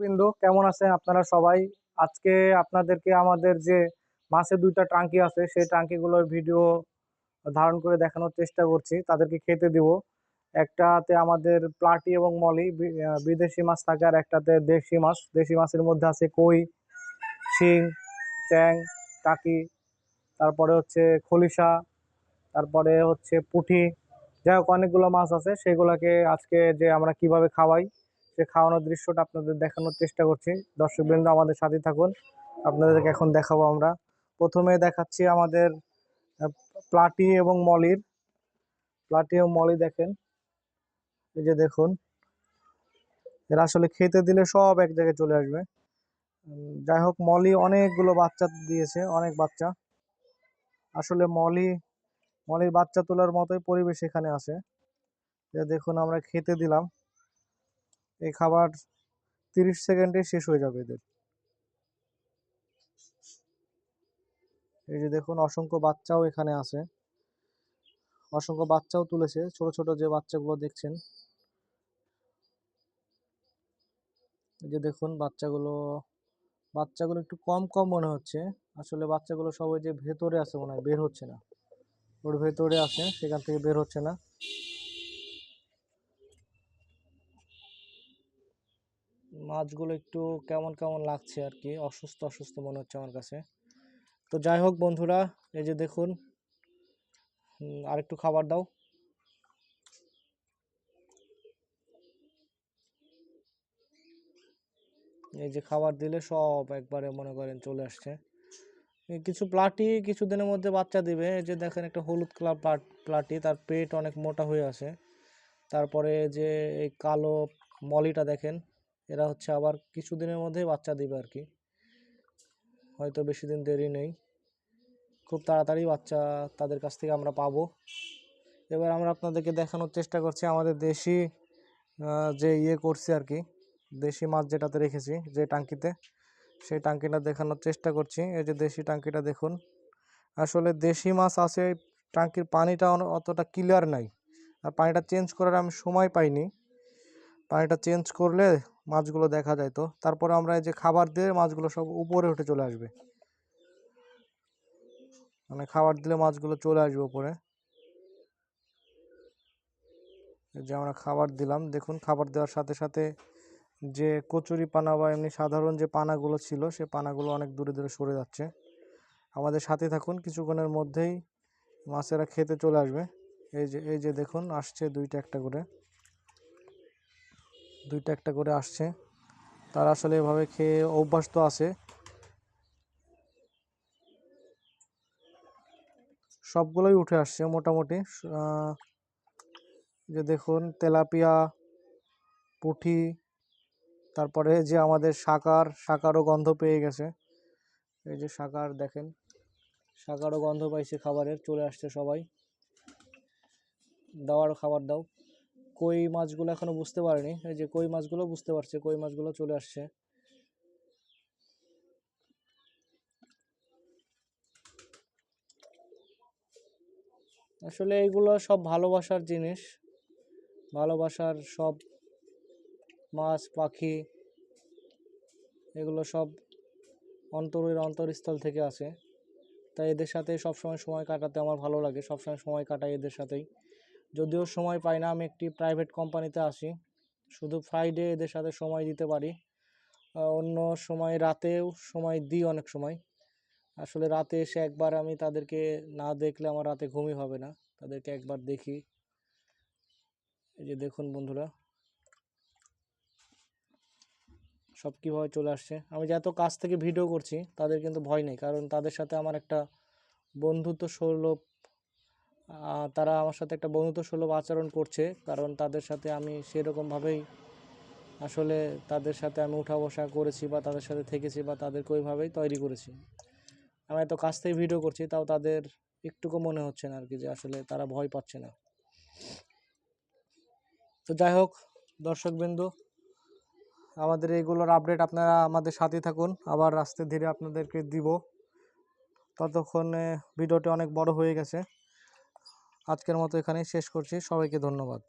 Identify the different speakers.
Speaker 1: বৃন্দ, কেমন আছেন আপনারা সবাই? আজকে আপনাদেরকে আমাদের যে মাছের দুইটা টাঙ্কি আছে, সেই টাঙ্কিগুলোর ভিডিও ধারণ করে দেখানোর চেষ্টা করছি। তাদেরকে খেতে দিব। একটাতে আমাদের প্লাটি এবং মলি বিদেশি মাছ থাকে, আর একটাতে দেশি মাছ। দেশি মাছের মধ্যে আছে কই, শিং, চ্যাং, টাকি, তারপরে হচ্ছে খলিশা, তারপরে হচ্ছে পুঁটি। যাই হোক, অনেকগুলো মাছ আছে সেগুলোকে আজকে যে আমরা কীভাবে খাওয়াই সে খাওয়ানোর দৃশ্যটা আপনাদের দেখানোর চেষ্টা করছি। দর্শকবৃন্দ, আমাদের সাথে থাকুন। আপনাদেরকে এখন দেখাবো আমরা। প্রথমে দেখাচ্ছি আমাদের প্লাটি এবং মলির। প্লাটি এবং মলি দেখেন। এই যে দেখুন। এরা আসলে খেতে দিলে সব এক জায়গায় চলে আসবে। যাই হোক, মলি অনেকগুলো বাচ্চা দিয়েছে, অনেক বাচ্চা। আসলে মলি, মলির বাচ্চা তোলার মতোই পরিবেশ এখানে আছে। দেখুন, আমরা খেতে দিলাম। এই খাবার তিরিশ সেকেন্ডে শেষ হয়ে যাবে এদের। এই যে দেখুন, অসংখ্য বাচ্চাও এখানে আছে। অসংখ্য বাচ্চাও তুলেছে। ছোট ছোট যে বাচ্চাগুলো দেখছেন, এই যে দেখুন বাচ্চাগুলো বাচ্চাগুলো একটু কম কম মনে হচ্ছে। আসলে বাচ্চাগুলো সবাই যে ভেতরে আছে মনে হয়, বের হচ্ছে না। ওর ভেতরে আছে, সেখান থেকে বের হচ্ছে না। মাছগুলো একটু কেমন কেমন লাগছে আর কি অসুস্থ অসুস্থ মনে হচ্ছে আমার কাছে। তো যাই হোক বন্ধুরা এই যে দেখুন উম, আরেকটু খাবার দাও। এই যে খাবার দিলে সব একবারে মনে করেন চলে আসছে। কিছু প্লাটি কিছু দিনের মধ্যে বাচ্চা দিবে। এই যে দেখেন একটা হলুদ কালার প্লাটি তার পেট অনেক মোটা হয়ে আছে। তারপরে যে এই কালো মলিটা দেখেন এরা হচ্ছে আবার কিছুদিনের মধ্যেই বাচ্চা দিবে আর কি হয়তো বেশি দিন দেরি নেই। খুব তাড়াতাড়ি বাচ্চা তাদের কাছ থেকে আমরা পাবো। এবার আমরা আপনাদেরকে দেখানোর চেষ্টা করছি আমাদের দেশি যে ইয়ে করছি আর কি দেশি মাছ যেটাতে রেখেছি, যে টাঙ্কিতে, সেই টাঙ্কিটা দেখানোর চেষ্টা করছি। এই যে দেশি টাঙ্কিটা দেখুন। আসলে দেশি মাছ আছে, টাঙ্কির পানিটা অতটা ক্লিয়ার নাই। আর পানিটা চেঞ্জ করার আমি সময় পাইনি। পানিটা চেঞ্জ করলে মাছগুলো দেখা যায় তো। তারপরে আমরা এই যে খাবার দিয়ে মাছগুলো সব উপরে উঠে চলে আসবে। মানে খাবার দিলে মাছগুলো চলে আসবে উপরে। যে আমরা খাবার দিলাম। দেখুন, খাবার দেওয়ার সাথে সাথে যে কচুরি পানা বা এমনি সাধারণ যে পানাগুলো ছিল, সে পানাগুলো অনেক দূরে দূরে সরে যাচ্ছে। আমাদের সাথে থাকুন, কিছুক্ষণের মধ্যেই মাছেরা খেতে চলে আসবে। এই যে এই যে দেখুন, আসছে দুইটা একটা করে। দুইটা একটা করে আসছে। তারা আসলে এভাবে খেয়ে অভ্যাস তো আছে। সবগুলোই উঠে আসছে মোটামুটি। যে দেখুন, তেলাপিয়া পুঁটি তারপরে যে আমাদের শাকার, শাকারও গন্ধ পেয়ে গেছে। এই যে শাকার দেখেন, শাকারও গন্ধ পাইছে খাবারের, চলে আসছে সবাই। দাওয়ার খাবার দাও। কই মাছগুলো এখনও বুঝতে পারেনি। এই যে কই মাছগুলো বুঝতে পারছে, কই মাছগুলো চলে আসছে। আসলে এইগুলো সব ভালোবাসার জিনিস। ভালোবাসার সব মাছ, পাখি, এগুলো সব অন্তরের অন্তরস্থল থেকে আসে। তাই এদের সাথে সবসময় সময় কাটাতে আমার ভালো লাগে, সবসময় সময় কাটাই এদের সাথেই। যদিও সময় পাই না, আমি একটি প্রাইভেট কোম্পানিতে আসি। শুধু ফ্রাইডে এদের সাথে সময় দিতে পারি। অন্য সময় রাতেও সময় দিই অনেক সময়। আসলে রাতে এসে একবার আমি তাদেরকে না দেখলে আমার রাতে ঘুমই হবে না। তাদেরকে একবার দেখি। এই যে দেখুন বন্ধুরা। সব কীভাবে চলে আসছে। আমি যে এত কাছ থেকে ভিডিও করছি, তাদের কিন্তু ভয় নেই। কারণ তাদের সাথে আমার একটা বন্ধুত্ব সুলভ তারা আমার সাথে একটা বন্ধুত্ব সুলভ আচরণ করছে। কারণ তাদের সাথে আমি সেরকমভাবেই আসলে তাদের সাথে আমি উঠা বসা করেছি বা তাদের সাথে থেকেছি বা তাদেরকে ওইভাবেই তৈরি করেছি। আমি এত কাছ থেকে ভিডিও করছি, তাও তাদের একটুকু মনে হচ্ছে না আর কি যে আসলে তারা ভয় পাচ্ছে না। তো যাই হোক, দর্শকবৃন্দ, আমাদের এইগুলোর আপডেট আপনারা আমাদের সাথে থাকুন। আবার আস্তে ধীরে আপনাদেরকে দিব। ততক্ষণে ভিডিওটি অনেক বড় হয়ে গেছে। আজকের মতো এখানেই শেষ করছি। সবাইকে ধন্যবাদ।